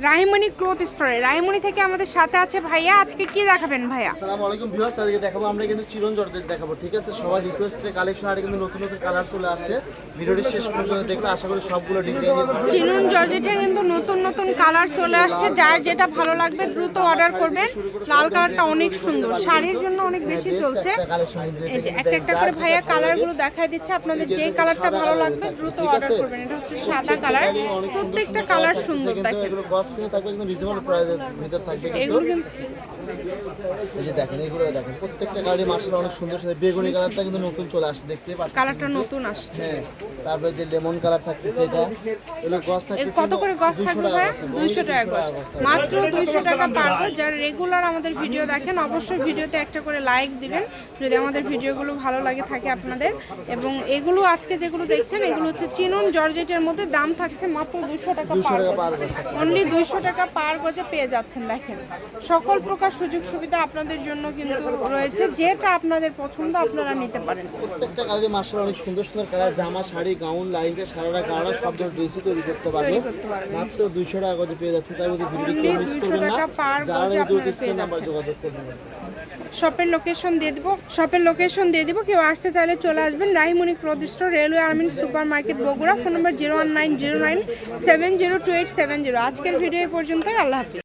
Rahimoni cloth স্টোরে। রাহিমণি থেকে আমাদের সাথে আছে ভাইয়া। আজকে কি দেখাবেন ভাইয়া? আসসালামু আলাইকুম ভিউয়ার্স। আজকে দেখাবো আমরা কিন্তু চিরন জর্জেট দেখাবো ঠিক আছে? সবাই রিকোয়েস্টের কালেকশন আর কিন্তু নতুন নতুন কালার চলে আসছে। ভিডিওটি শেষ পর্যন্ত দেখলে আশা করি সবগুলো ডিজাইন চিনুন জর্জেটে কিন্তু নতুন নতুন কালার চলে আসছে। যার যেটা ভালো লাগবে দ্রুত অর্ডার করবেন। লাল কালারটা অনেক সুন্দর। শাড়ির জন্য অনেক বেশি চলছে। এই যে একটা একটা করে ভাইয়া কালারগুলো দেখাই দিচ্ছে। আপনাদের যে কালারটা ভালো লাগবে দ্রুত অর্ডার করবেন। এটা হচ্ছে সাদা কালার প্রত্যেকটা কালার সুন্দর দেখেন। কিন্তু থাকবে কিন্তু রিজনেবল প্রাইসের ভিতর থাকবে এই যে দেখেন এগুলো দেখেন প্রত্যেকটা গাড়ি অনেক সুন্দর সুন্দর। বেগুনি কালারটা কিন্তু নতুন চলে আসছে দেখতে পাচ্ছেন কালারটা নতুন আসছে। হ্যাঁ তারপরে যে লেমন কালার থাকতেছে এটা এগুলো গস থাকতেছে কত করে 200 থাকবে ভাই? গজ থাকবে। দুইশো টাকা গজ গজ মাত্র দুইশো টাকা পারব যারা রেগুলার আমাদের ভিডিও দেখেন অবশ্যই ভিডিওতে একটা করে লাইক দিবেন। যদি আমাদের ভিডিওগুলো ভালো লাগে থাকে আপনাদের। এবং এগুলো আজকে যেগুলো দেখছেন এগুলো হচ্ছে চিনুন জর্জেটের মধ্যে দাম থাকছে মাত্র দুইশো টাকা 200 টাকা গজ। পার গজ অনলি দুইশো টাকা পার গজে পেয়ে যাচ্ছেন দেখেন। সকল প্রকার সুযোগ সুবিধা আপনাদের জন্য কিন্তু রয়েছে যেটা আপনাদের পছন্দ আপনারা নিতে পারেন। প্রত্যেকটা কালারই মাসের অনেক সুন্দর সুন্দর কালার জামা শাড়ি গাউন লাইনটা সারারা গাড়া সব ধরনের ড্রেসই তৈরি করতে পারবে। মাত্র দুইশো টাকা গজে পেয়ে যাচ্ছে তার মধ্যে ভিডিওটি Only মিস করবেন না। যারা নাম্বার যোগাযোগ করবেন। শপের লোকেশন দিয়ে দিব। শপের লোকেশন দিয়ে দিব কেউ আসতে চাইলে চলে আসবেন রাহিমণি প্রদিষ্ট railway Armin super market Bogura phone number zero one nine zero nine seven zero two eight seven zero. আজকের ভিডিও পর্যন্ত আল্লাহ হাফিজ।